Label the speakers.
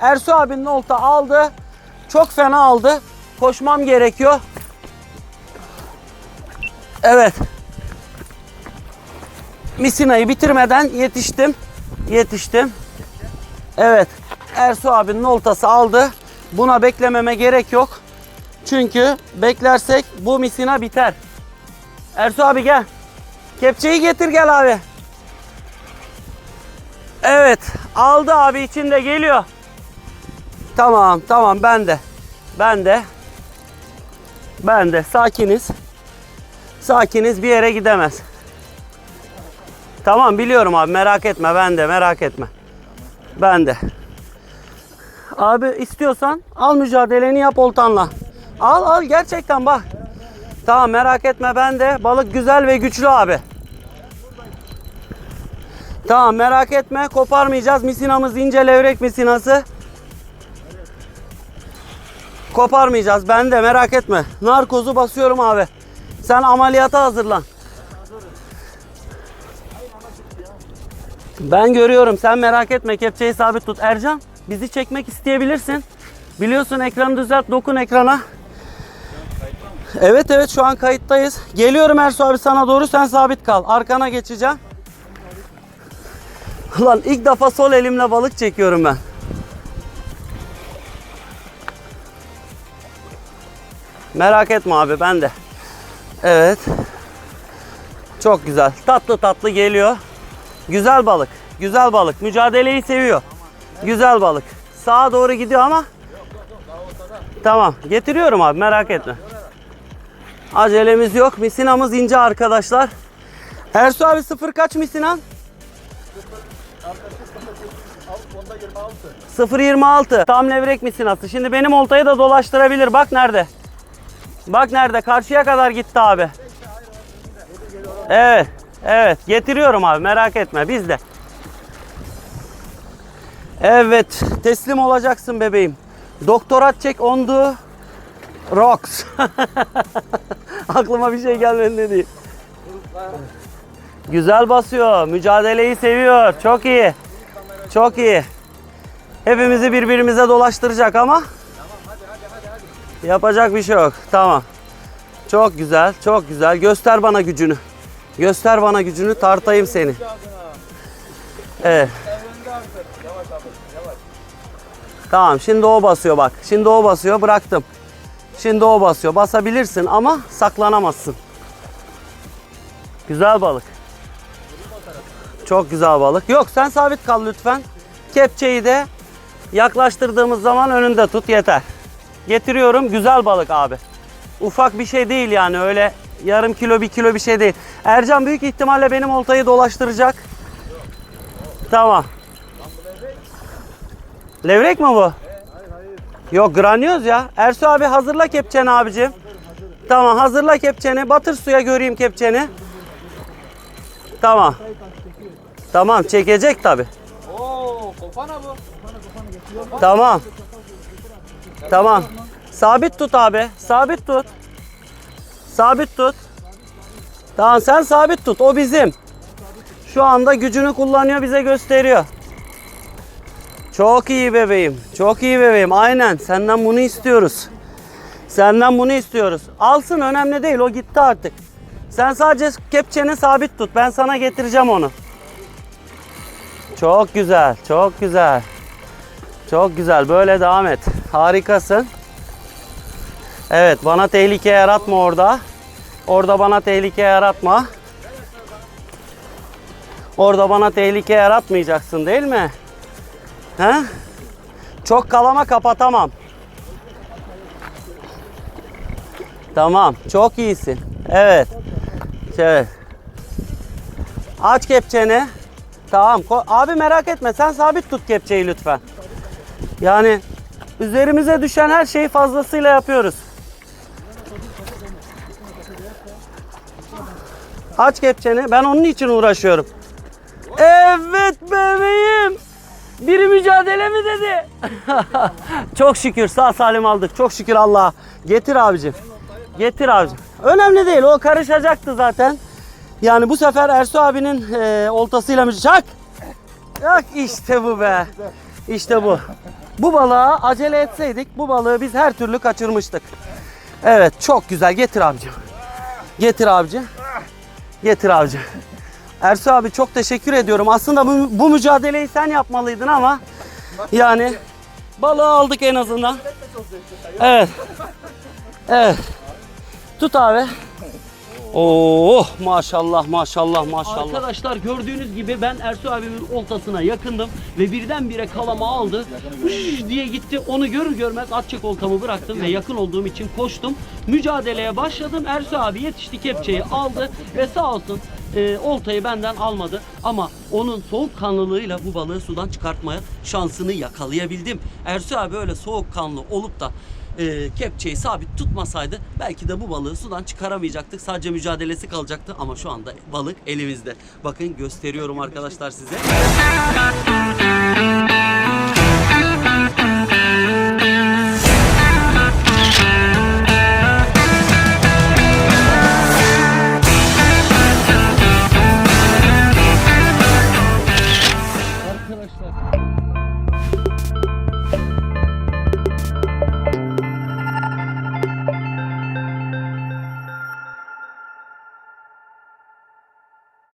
Speaker 1: Ersu abinin olta aldı. Çok fena aldı. Koşmam gerekiyor. Evet. Misina'yı bitirmeden yetiştim. Yetiştim. Evet. Ersu abinin oltası aldı. Buna beklememe gerek yok. Çünkü beklersek bu misina biter. Ersu abi gel. Kepçeyi getir gel abi. Evet. Aldı abi içinde geliyor. Tamam tamam ben de. Ben de. Ben de. Sakiniz. Sakiniz bir yere gidemez. Tamam biliyorum abi merak etme ben de merak etme. Ben de. Abi istiyorsan al mücadeleni yap oltanla. Al al gerçekten bak. Tamam merak etme ben de. Balık güzel ve güçlü abi. Tamam merak etme koparmayacağız. Misinamız ince levrek misinası. Koparmayacağız. Ben de merak etme. Narkozu basıyorum abi. Sen ameliyata hazırlan. Ben görüyorum. Sen merak etme. Kepçeyi sabit tut. Ercan bizi çekmek isteyebilirsin. Biliyorsun ekranı düzelt. Dokun ekrana. Evet evet şu an kayıttayız. Geliyorum Ersu abi sana doğru. Sen sabit kal. Arkana geçeceğim. Ulan ilk defa sol elimle balık çekiyorum ben. Merak etme abi ben de. Evet. Çok güzel. Tatlı tatlı geliyor. Güzel balık. Güzel balık. Mücadeleyi seviyor. Güzel balık. Sağa doğru gidiyor ama. Tamam. Getiriyorum abi merak etme. Acelemiz yok. Misinamız ince arkadaşlar. Ersu abi sıfır kaç misinan? 0.26. Tam levrek misinası. Şimdi benim oltayı da dolaştırabilir. Bak nerede. Bak nerede. Karşıya kadar gitti abi. Evet. Evet. Getiriyorum abi. Merak etme. Biz de. Evet. Teslim olacaksın bebeğim. Doktorat çek on the rocks. Aklıma bir şey gelmedi diyeyim. Güzel basıyor. Mücadeleyi seviyor. Çok iyi. Çok iyi. Hepimizi birbirimize dolaştıracak ama yapacak bir şey yok. Tamam. Çok güzel. Çok güzel. Göster bana gücünü. Göster bana gücünü. Tartayım seni. Evet. Tamam. Şimdi o basıyor bak. Şimdi o basıyor. Bıraktım. Şimdi o basıyor. Basabilirsin ama saklanamazsın. Güzel balık. Çok güzel balık. Yok sen sabit kal lütfen. Kepçeyi de yaklaştırdığımız zaman önünde tut yeter. Getiriyorum. Güzel balık abi. Ufak bir şey değil yani öyle yarım kilo bir kilo bir şey değil. Ercan büyük ihtimalle benim oltayı dolaştıracak. Tamam. Levrek mi bu? Yok granyoz ya. Ersu abi hazırla kepçeni abicim. Tamam hazırla kepçeni. Batır suya göreyim kepçeni. Tamam. Tamam çekecek tabi.
Speaker 2: Oo, kopana bu.
Speaker 1: Tamam. Tamam. Sabit tut abi. Sabit tut. Sabit tut. Tamam sen sabit tut. O bizim. Şu anda gücünü kullanıyor bize gösteriyor. Çok iyi bebeğim. Çok iyi bebeğim. Aynen. Senden bunu istiyoruz. Senden bunu istiyoruz. Alsın önemli değil. O gitti artık. Sen sadece kepçeni sabit tut. Ben sana getireceğim onu. Çok güzel. Çok güzel. Çok güzel. Böyle devam et. Harikasın. Evet, bana tehlike yaratma orada. Orada bana tehlike yaratma. Orada bana tehlike yaratmayacaksın değil mi? He? Çok kalama kapatamam. Tamam, çok iyisin. Evet. Evet. Aç kepçeni. Tamam. Abi merak etme. Sen sabit tut kepçeyi lütfen. Yani üzerimize düşen her şeyi fazlasıyla yapıyoruz. Aç kepçeni. Ben onun için uğraşıyorum. Evet bebeğim. Biri mücadele mi dedi? Çok şükür sağ salim aldık. Çok şükür Allah'a. Getir abicim. Getir abicim. Önemli değil. O karışacaktı zaten. Yani bu sefer Ersu abinin e, oltasıyla mı? Çak! Bak işte bu be. İşte bu. Bu balığa acele etseydik bu balığı biz her türlü kaçırmıştık. Evet çok güzel getir abicim. Getir abici. Getir abici. Ersu abi çok teşekkür ediyorum. Aslında bu, bu mücadeleyi sen yapmalıydın ama yani balığı aldık en azından. Evet. Evet. Tut abi. Oh maşallah maşallah maşallah.
Speaker 3: Arkadaşlar gördüğünüz gibi ben Ersu abimin oltasına yakındım ve birdenbire kalama aldı. Hış diye gitti. Onu görür görmez atçık oltamı bıraktım ve yakın olduğum için koştum. Mücadeleye başladım. Ersu abi yetişti kepçeyi aldı ve sağ olsun e, oltayı benden almadı. Ama onun soğukkanlılığıyla bu balığı sudan çıkartmaya şansını yakalayabildim. Ersu abi öyle soğukkanlı olup da e, kepçeyi sabit tutmasaydı belki de bu balığı sudan çıkaramayacaktık. Sadece mücadelesi kalacaktı ama şu anda balık elimizde. Bakın gösteriyorum arkadaşlar size. Arkadaşlar